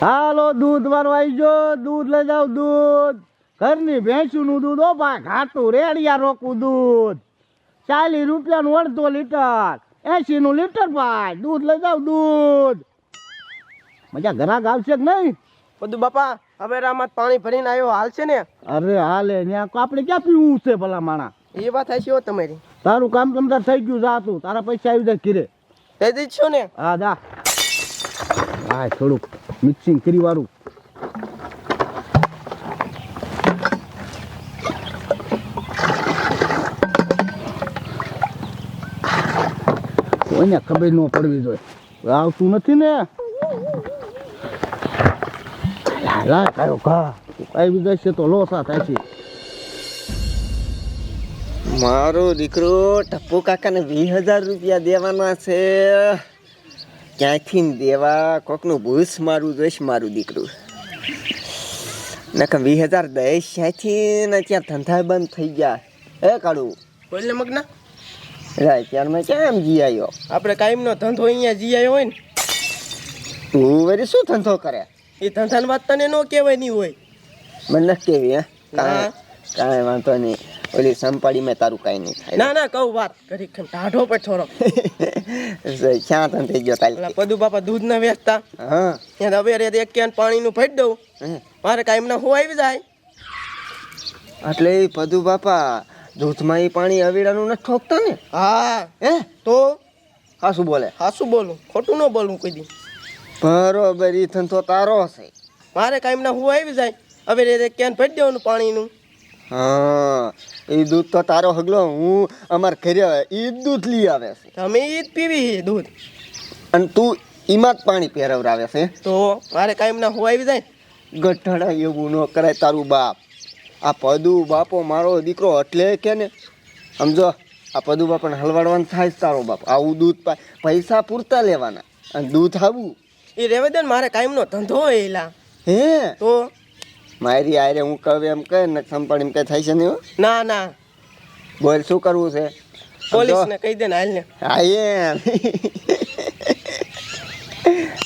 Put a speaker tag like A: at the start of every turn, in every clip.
A: હાલો દૂધ વાળો આવી જો દૂધ લઈ જાવ દૂધ. ઘરની ભેંસુનું દૂધ ઓ ભાઈ ઘાટું રેડિયા રોકું દૂધ. ચાલીસ રૂપિયાનું અડધો લીટર. એસી નું લીટર ભાઈ. દૂધ લઈ જાવ દૂધ. મજા ઘરાક આવશે કે નહીં?
B: બધું બાપા હવે રામાં પાણી ભરીને આવ્યો હાલ છે ને?
A: અરે હાલે ત્યાં આપણે ક્યાં પીવું છે ભલા માણા?
B: એ વાત હશે હો તમારી.
A: તારું કામ તમતાર થઈ ગયું જા તું. તારા પૈસા આવી જાય ઘીરે.
B: દઈ દઈ ને?
A: હા જા. હા થોડુંક મિક્સિંગ કરી વાળું. કોઈને ખબર ન પડવી જોઈએ. આવતું નથી ને? લાય કયો ઘા. આવી છે તો લોસા થાય છે.
B: મારો દીકરો ટપ્પુ કાકાને વીસ હજાર રૂપિયા દેવાના છે. ક્યાંયથી દેવા કોકનું ભૂસ મારું જોઈશ મારું દીકરું. નકર વીસ હજાર દઈશ ત્યાંથી ને ત્યાં ધંધા બંધ થઈ ગયા. હે કાળું?
C: બોલને મગના.
B: રાય ત્યારમાં કેમ જી આવ્યો
C: આપણે કાયમનો ધંધો અહીંયા જી આવ્યો હોય ને.
B: તું વળી શું ધંધો કરે?
C: એ ધંધાની વાત તને ન કહેવાય નહીં હોય.
B: મને કેવી હે. કાંઈ કાંઈ વાંધો નહીં. ઓલી સંપાડીમાં તારું કાંઈ નહીં થાય.
C: ના ના કહું વાત. કરી ટાઢો પર થોડો.
B: ક્યાં તને થઈ ગયો કાલ
C: પદુ બાપા દૂધ ના વેચતા.
B: હા.
C: ત્યાં હવે રે એક કેન પાણીનું ભરી દઉં.
B: મારે
C: મારે કાયમના હું આવી જાય?
B: એટલે પદુ બાપા દૂધમાં એ પાણી અવેડાનું નથી ઠોકતા ને?
C: હા.
B: હે?
C: તો?
B: હાસું બોલે.
C: હાસું બોલું. ખોટું ન બોલું કોઈ દી.
B: બરોબર ઈ તો તારો છે
C: મારે કાયમના હું આવી જાય? હવે રે કેન ફેટ દેવાનું પાણીનું.
B: હા એ દૂધ તો તારો હગલો હું અમાર ઘરે આવે એ દૂધ લઈ આવે છે.
C: અમે એ જ પીવી દૂધ.
B: અને તું એમાં જ પાણી પહેરવરાવે છે?
C: તો મારે કાયમના હું આવી જાય
B: ગઠડા એવું ન કરાય તારું બાપ. આ પદુ બાપો મારો દીકરો એટલે કે ને? સમજો આ પદુ બાપાને હલવાડવાનું થાય તારો બાપ. આવું દૂધ પૈસા પૂરતા લેવાના. અને દૂધ આવું.
C: એ રેવા દે ને મારે નો ધંધો હોય એલા.
B: હે?
C: તો
B: મારી આરે હું કહું એમ કહે ને સંપણ એમ કે થાય છે નહીં
C: ના ના.
B: બોલ શું કરવું છે?
C: પોલીસ ને કહી દે ને હાલ ને.
B: હા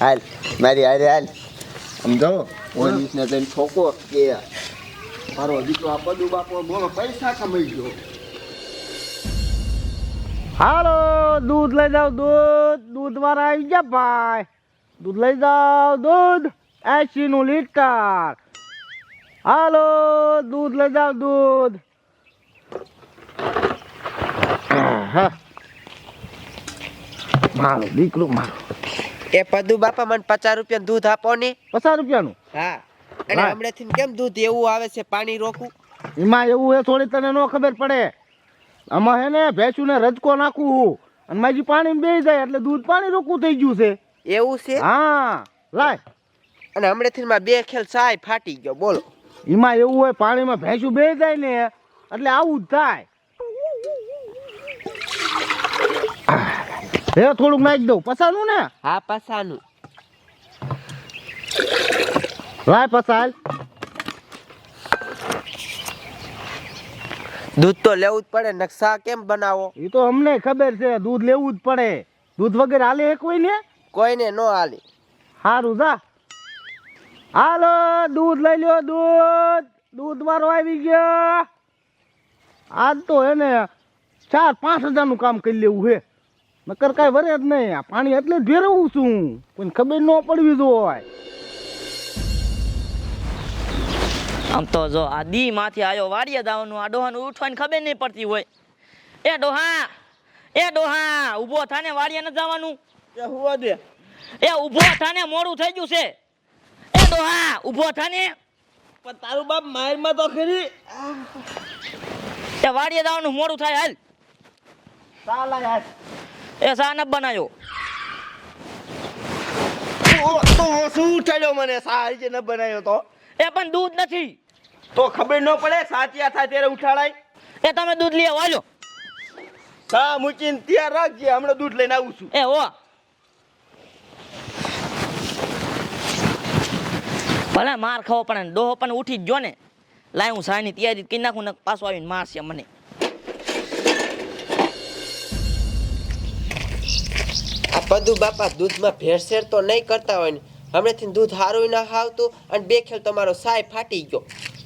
B: હાલ મારી આરે હાલ. સમજો પોલીસ ને જઈને ઠોકો કે મારો દીકરો આ બધું બાપો બોલો પૈસા કમાઈ ગયો.
A: હાલો દૂધ લઈ જાવ દૂધ. દૂધ વાળા આવી ગયા ભાઈ. દૂધ લઈ જાવ દૂધ. એસી નું લીટર. હાલો દૂધ લઈ જાવ દૂધ. મારો દીકરો મારો.
B: એ પદુ બાપા મને પચાસ રૂપિયા દૂધ આપો ને.
A: પચાસ રૂપિયાનું?
B: હા.
A: અને.
B: હમણાંથી કેમ દૂધ એવું આવે છે પાણી રોકું
A: એમાં એવું હે થોડી તને ન ખબર પડે. આમાં હે ને ભેંસું ને રજકો નાખવું. અને માજી પાણી બે જાય એટલે દૂધ પાણી રોકવું થઈ ગયું છે.
B: એવું છે?
A: હા. લાય.
B: અને હમણાંથી માં બે ખેલ સાય ફાટી ગયો બોલો.
A: એમાં એવું હોય પાણીમાં ભેંસું બે જાય ને એટલે આવું જ થાય. હે થોડુંક નાખી દઉં. પસાનું ને?
B: હા પસાનું
A: લાય પસાલ
B: દૂધ તો લેવું જ પડે નકશા કેમ બનાવો?
A: એ તો અમને ખબર છે દૂધ લેવું જ પડે. દૂધ વગર હાલે કોઈ ને?
B: કોઈને નો હાલે.
A: સારું જા. હાલો દૂધ લઈ લ્યો દૂધ. દૂધ મારો આવી ગયો. આજ તો એને ચાર પાંચ હજારનું કામ કરી લેવું હે. નકર કાંઈ વરે જ નહીં. આ પાણી એટલે જ ભેરવું છું. કોઈને ખબર ન પડવી હોય
D: આમ તો જો આ દી માંથી આવ્યો વાડીએ દાવાનું આ ડોહાનું ઉઠવાની ખબર નહીં પડતી હોય. એ ડોહા એ ડોહા ઊભો થાને વાડીએ ન જવાનું.
C: હુવા દે.
D: એ ઊભો થાને મોડું થઈ ગયું છે. એ ડોહા ઊભો થાને
C: પણ તારું બાપ મારમાં તો ખરી.
D: એ વાડીએ જવાનું મોડું થાય હાલ.
C: સાલા યાર.
D: એ સા ન બનાવ્યો
C: તો શું ઉઠાડ્યો મને? સારી જે ન બનાવ્યો તો?
D: એ પણ દૂધ નથી.
C: તો ખબર ન પડે સાચિયા થાય ત્યારે ઉઠાડાય?
D: એ તમે દૂધ લઈ આવો હાલો.
C: સા મૂકીને ત્યાં રાખજે હમણાં દૂધ લઈને આવું છું.
D: એ હો. ભલે માર ખાવો ને ડોહો પણ ઉઠી જ જો ને. લાય હું સાયની તૈયારી કરી નાખું ને પાછો આવીને મારશે મને.
B: આ પદુ બાપા દૂધમાં ભેળસેળ તો નહીં કરતા હોય ને.
C: હમણાંથી દૂધ સારું ના હાવતું અને બે ખેલ તમારો સાય ફાટી ગયો.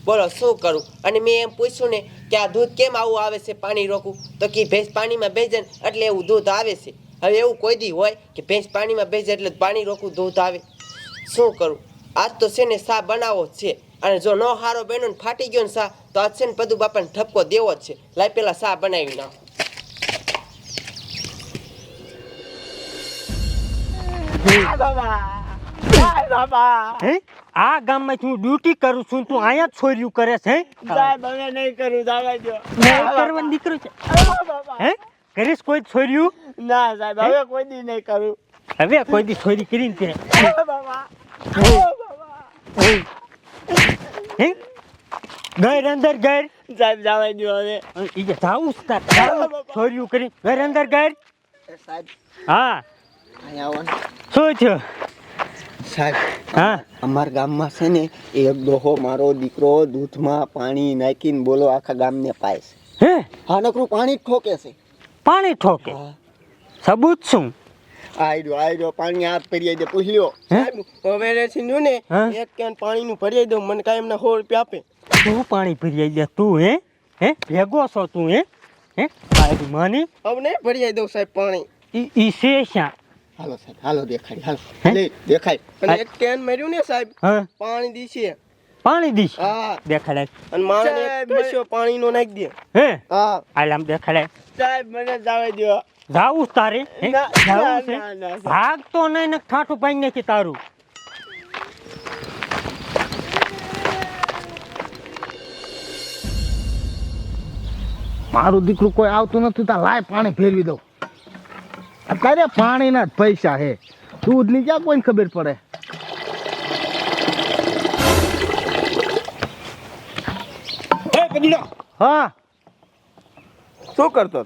C: બોલો, શું કરું? અને મેં એમ પૂછ્યું ને કે આ દૂધ કેમ આવું આવે છે પાણી રોકવું? તો કે ભેંસ પાણીમાં ભેજે એટલે એવું દૂધ આવે છે. હવે એવું કોઈ દી હોય કે ભેંસ પાણીમાં ભેજે એટલે પાણી રોકવું, દૂધ આવે. શું કરું? આજ તો છે ને સા બનાવો છે. અને જો ન હારો બન્યો ને ફાટી ગયો ને સા તો આજ છે ને પદુ બાપાને ઠપકો દેવો જ છે. લાય પેલા સા બનાવી નાખો.
E: હે? આ ગામમાં હું ડ્યુટી કરું છું તું અહીંયા જ છોર્યું કરે છે હે?
A: સાહેબ હવે નહીં કરું જવા દો
E: નહીં કરવાનો દીકરો છે. હે? કરીશ કોઈ છોર્યું?
A: ના સાહેબ હવે કોઈ દી નહીં કરું.
E: હવે કોઈ દી છોરી કરીને તે. હે? ઘર અંદર ઘર?
A: સાહેબ જવા દો હવે.
E: ઈ કે જાવું છોર્યું કરી. ઘર અંદર ઘર?
B: સાહેબ.
E: હા.
B: અહીંયા આવો ને.
E: શું થયું?
B: સાહેબ
E: હા.
B: અમારા ગામમાં છે ને એક દોહો મારો દીકરો દૂધમાં પાણી નાખીને બોલો આખા ગામને પાય છે.
E: હે?
B: હા નકરું પાણી ઠોકે છે.
E: પાણી ઠોકે?
B: હા.
E: સબૂત શું?
B: આયરો આયડો પાણી હાથ પડી દે પૂછ લ્યો.
C: સાહેબ હવે રે છે ને એક કેન પાણી નું ભરી દઉં મને કાંઈ એમને સો રૂપિયા આપે.
E: તું પાણી ભરી દે તું હે? હે? ભેગો છો તું હે? હે? તારી માની?
C: હવે નહીં ભરી દઉં સાહેબ પાણી.
E: ઈ ઈ છે શા
B: હાલો સાહેબ હાલો દેખાડી હાલો.
E: હે?
B: લે દેખાય
C: અને એક કેન મર્યું ને સાહેબ
E: હા.
C: પાણી દીશે
E: પાણી દીશ
C: હા.
E: દેખાડે.
C: અને માણસ
A: સાહેબ,
C: પાણી પાણીનો નાખી દે.
E: હે?
C: હા.
E: આલામ આમ દેખાડે.
A: સાહેબ મને જાવે દો.
E: જાવું તારે જાવું છે. ભાગ તો નહીં ને ઠાઠું પાઈ નાખી તારું.
A: મારું દીકરું કોઈ આવતું નથી તો લાય પાણી ફેરવી દઉં. અત્યારે પાણીના જ પૈસા હે દૂધની ક્યાં કોઈને ખબર પડે? હા?
C: શું કરતો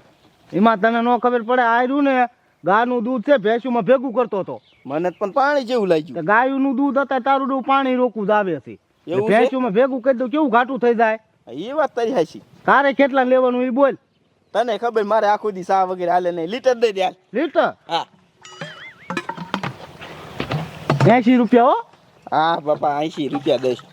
A: એમાં તને ન ખબર પડે આયરું ને ગાયનું દૂધ છે ભેંસુમાં ભેગું કરતો હતો.
C: મને પણ પાણી જેવું લાગ્યું.
A: ગાયનું દૂધ હતા તારું દૂધ પાણી રોકવું જ આવે છે? ભેંસુમાં ભેગું કરી દઉં કેવું ઘાટું થઈ જાય?
C: એ વાત તારી હાચી.
A: તારે કેટલા લેવાનું એ બોલ.
C: તને ખબર મારે આખું દી સા વગેરે હાલે નહીં. લીટર દઈ દે
A: લીટર?
C: હા.
A: એસી રૂપિયા હો.
C: હા બાપા એસી રૂપિયા દઈશ.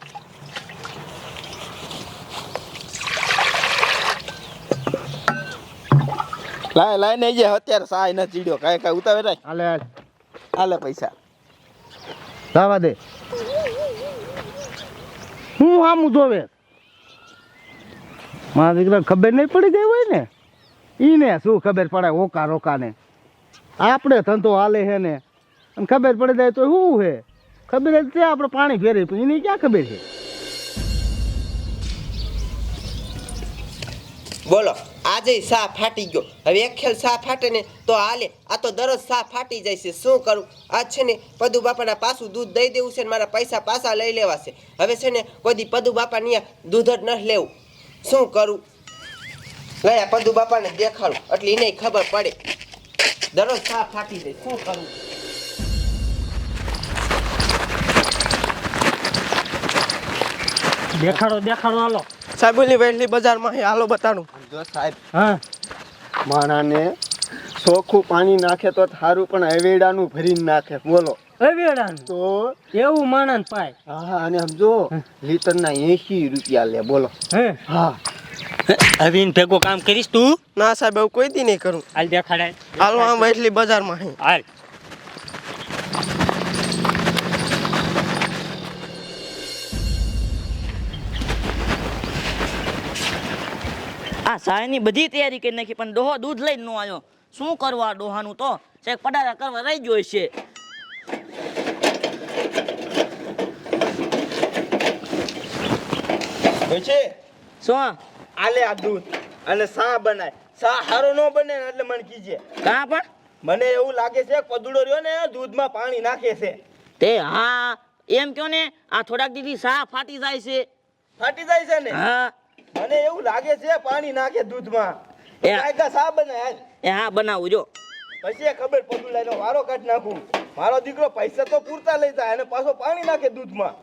C: લાય લાય ને જે અત્યારે સાય નથી ચીડ્યો. કાંઈ કાંઈ ઉતાવે રે
A: હાલે હાલ.
C: હાલે પૈસા.
A: લાવા દે. હું આમ જોવે? મારા દીકરા ખબર નહીં પડી ગઈ હોય ને? ઈને શું ખબર પડે ઓકા રોકાને? આપણે ધંધો હાલે છે ને? અને ખબર પડી જાય તો શું છે ખબર જ છે આપણે પાણી ફેરી પણ એની ક્યાં ખબર છે?
C: બોલો. આજે સા ફાટી ગયો. હવે એક ખેલ સા ફાટે ને તો હાલે. આ તો દરરોજ સા ફાટી જાય છે. શું કરું? આ છે ને પદુ બાપાના પાછું દૂધ દઈ દેવું છે ને મારા પૈસા પાછા લઈ લેવા છે હવે છે ને કોઈ પદુ બાપા અહીંયા દૂધ જ ન લેવું. શું કરું? ગયા પદુ બાપાને દેખાડું. એટલે એને ખબર પડે. દરરોજ સા ફાટી જાય. શું કરું?
E: દેખાડો દેખાડો, હાલો.
C: સાહેબ ઓલી વહેલી બજારમાં હાલો બતાડું.
B: જો સાહેબ
E: હા.
B: માણાને ચોખ્ખું પાણી નાખે તો સારું પણ અવેડાનું ભરીને નાખે. બોલો.
E: અવેડાનું?
B: તો
E: એવું માણસ પાય.
B: હા અને સમજો લીટરના એસી રૂપિયા લે બોલો.
E: હે.
B: હા.
E: અવિન ભેગો કામ કરીશ તું?
C: ના સાહેબ એવું કોઈ દી નહીં કરું.
E: હાલ દેખાડાય.
C: હાલો આમ વહેલી બજારમાં
E: હાલ.
D: આ સાયની બધી તૈયારી કરી નાખી પણ ડોહો દૂધ લઈને ન આવ્યો. શું કરવા આ ડોહાનું તો? ચેક પડારા કરવા રહી ગયો છે. શું?
C: આલે આ દૂધ અને સા બનાય. સા હારો ન બને એટલે મને કીજે
D: કા પણ?
C: મને એવું લાગે છે પદુડો રહ્યો ને દૂધમાં પાણી નાખે છે.
D: તે હા એમ કયો ને આ થોડાક દીધી સા ફાટી જાય છે.
C: ફાટી જાય છે ને?
D: હા.
C: મને એવું લાગે છે પાણી નાખે દૂધમાં.
D: એ.
C: કાયકા સા બનાય
D: એ હા બનાવું જો.
C: પછી ખબર પદુડાનો વારો કાઢ નાખું. મારો દીકરો પૈસા તો પૂરતા લઈ જાય અને પાછો પાણી નાખે દૂધમાં.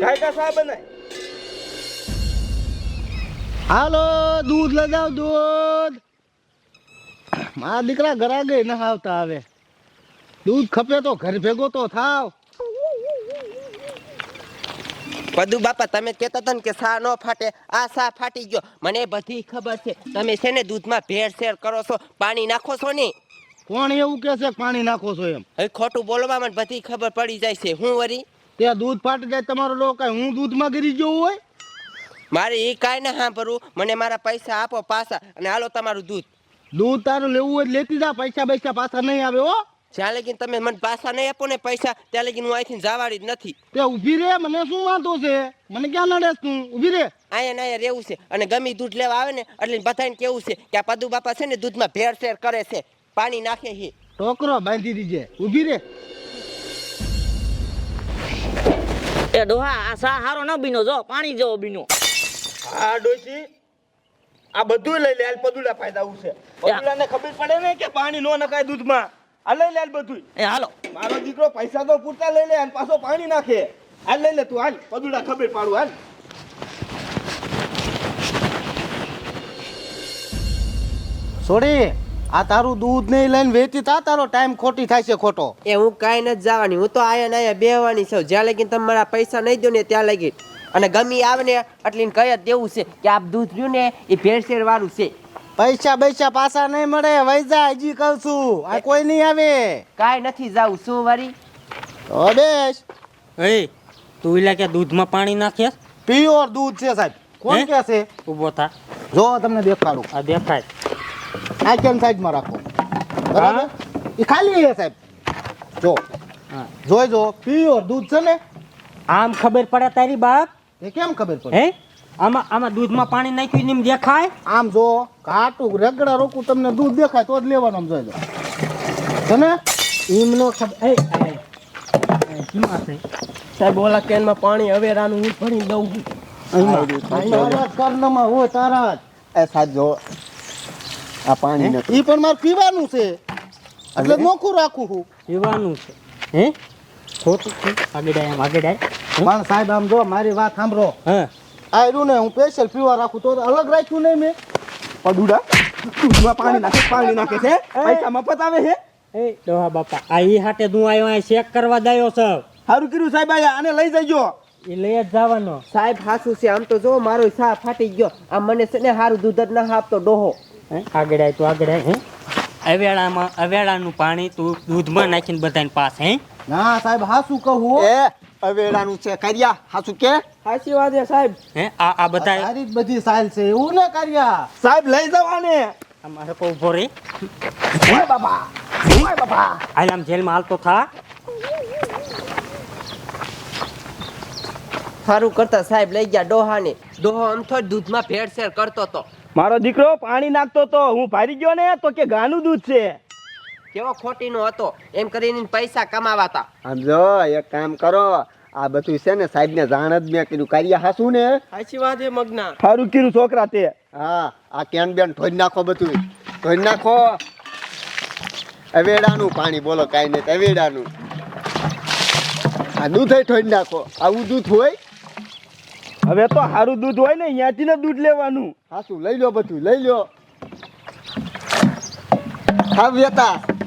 C: કાયકા સા બનાય?
A: હાલો દૂધ લગાવ દૂધ. મારા દીકરા ઘરા ગઈ ના આવતા આવે. દૂધ ખપે તો ઘર ભેગો તો થાવ.
C: પદુ બાપા તમે કહેતા હતા ને કે સા ન ફાટે આ સા ફાટી ગયો. મને બધી ખબર છે. તમે છે ને દૂધમાં ભેળસેળ કરો છો પાણી નાખો છો ને?
A: કોણ એવું કે છે કે પાણી નાખો છો એમ?
C: હવે ખોટું બોલવા મને બધી ખબર પડી જાય છે. હું વરી?
A: તે દૂધ ફાટી જાય તમારો લોકો હું દૂધમાં ગીરી જવું હોય?
C: મારે એ કાંઈ ના સાંભળવું. મને મારા પૈસા આપો પાછા. અને હાલો તમારું દૂધ.
A: દૂધ તારું લેવું હોય લેતી જા. પૈસા પૈસા પાછા નહીં આવે હો.
C: જ્યાં લગીન તમે મને પાછા નહીં આપો ને પૈસા ત્યાં લગીન હું અહીંથી જવાડી જ નથી.
A: તે ઊભી રે મને શું વાંધો છે? મને ક્યાં નડે તું? ઊભી રે.
C: અહીંયા ને અહીંયા રહેવું છે અને ગમી દૂધ લેવા આવે ને એટલે બધાને કેવું છે કે આ પદુ બાપા છે ને દૂધમાં ભેળસેળ કરે છે. પાણી નાખે છે.
A: ટોકરો બાંધી દીજે. ઊભી રે.
D: એ ડોહા આ સા હારો ન બીનો જો પાણી જેવો બીનો.
A: આ ડોશી. આ બધું લઈ લે પદુડા ફાયદા ઉછે પદુડાને ખબર પડે ને કે પાણી નો નખાય દૂધમાં? આ લઈ લે બધું
D: એ હાલો.
A: મારો દીકરો પૈસા તો પૂરતા લઈ લે અને પાછો પાણી નાખે. આ લઈ લે તું હાલ. પદુડા ખબર પાડું હાલ. છોડી આ તારું દૂધ નહીં લઈને વેચી તા તારો ટાઈમ ખોટી થાય છે ખોટો.
C: એ હું કાંઈ નથી જવાની. હું તો આયા ને આયા બેહવાની છું. જ્યાં લગી તમે મારા પૈસા નહીં દો ને ત્યાં લગી અને ગમી આવે ને એટલે કહી જ દેવું છે કે આ દૂધ રહ્યું ને એ ભેળસેળ વાળું છે.
A: પૈસા પૈસા પાછા નહીં મળે વૈજા હજી કહું છું. આ કોઈ નહીં આવે.
C: કાંઈ નથી જાવું શું વારી.
A: તો બેસ.
E: એ તું એટલે કે દૂધમાં પાણી નાખીએ
A: પ્યોર દૂધ છે સાહેબ. કોણ કે છે?
E: ઊભો થા.
A: જો તમને દેખાડું.
E: આ દેખાય.
A: આ કેમ સાઈડમાં રાખો? બરાબર? એ ખાલી છે સાહેબ. જો.
E: હા.
A: જોઈ જો પ્યોર દૂધ છે ને.
E: આમ ખબર પડે તારી બાપ?
A: એ કેમ ખબર પડે?
E: હે? આમાં આમાં દૂધમાં પાણી નાખ્યું ને એમ દેખાય?
A: આમ જો કાટું રગડા રોકું તમને દૂધ દેખાય તો જ લેવાનું આમ જોઈ લો. છે ને
E: એમનો ખબર એ એ, એ, કેમાં છે.
C: સાહેબ ઓલા કેનમાં પાણી હવેરાનું હું ભરી દઉં
A: કર્ણમાં હોય તારા જ.
B: એ સાહેબ જો આ પાણી નથી
A: ઈ પણ મારે પીવાનું છે. એટલે મોખું રાખું છું
E: પીવાનું છે. હે? ખોટું છે. આગળ આમ આગળ
A: પણ સાહેબ આમ જો મારી વાત સાંભળો.
E: હા?
A: આ રહ્યું ને હું સ્પેશિયલ પીવા રાખું તો અલગ રાખ્યું નહીં મેં.
F: પડુડા દૂધમાં પાણી નાખે પાણી નાખે છે. પૈસા મફત આવે છે.
E: એ ડોહા બાપા આ ઈ હાટે હું આવ્યો અહીં ચેક કરવા દાયો છો.
F: સારું કર્યું સાહેબ આયા આને લઈ જજો.
E: એ લઈ જ જવાનો.
C: સાહેબ હાસું છે. આમ તો જો મારો સા ફાટી ગયો. આ મને છે ને સારું દૂધ જ ના આપતો ડોહો.
E: હે આગળ આય તું આગળ આય હે. અવેડામાં અવેડાનું પાણી તું દૂધમાં નાખીને બધાને પાસ હે.
A: ના સાહેબ હાસુ કહું.
B: એ અવેડાનું છે કર્યા હાસુ કે?
C: સાચી વાત છે સાહેબ.
E: હે આ આ બધા
A: સારી બધી સાયલ છે એવું ના કર્યા?
F: સાહેબ લઈ જવાને.
E: અમારે કો ઊભો રે.
F: ઓય બાપા ઓય બાબા.
E: હાલ આમ જેલમાં હાલતો થા?
C: સારું કરતા સાહેબ લઈ ગયા ડોહાને. ડોહો અમથો દૂધમાં ભેળસેળ કરતો હતો
F: મારો દીકરો પાણી નાખતો તો હું ભારી ગયો ને તો કે ગાનું દૂધ છે.
C: કેવો ખોટીનો હતો? એમ કરીને પૈસા કમાવાતા.
B: આમ જો એક કામ કરો આ બધું છે ને સાહેબ ને જાણ જ મેં કીધું કર્યા હાસું ને.
C: સાચી વાત એ મગના.
F: સારું કીધું છોકરા તે.
B: હા આ કેન બેન ધોઈ નાખો બધું. ધોઈ નાખો. અવેડાનું પાણી બોલો કાંઈ નહીં અવેડાનું આ દૂધ ઠોઈ નાખો. આવું દૂધ હોય?
F: હવે તો સારું દૂધ હોય ને અહીંયાથી ને દૂધ લેવાનું.
B: હાસુ લઈ લો બધું લઈ લો. હા વેતા.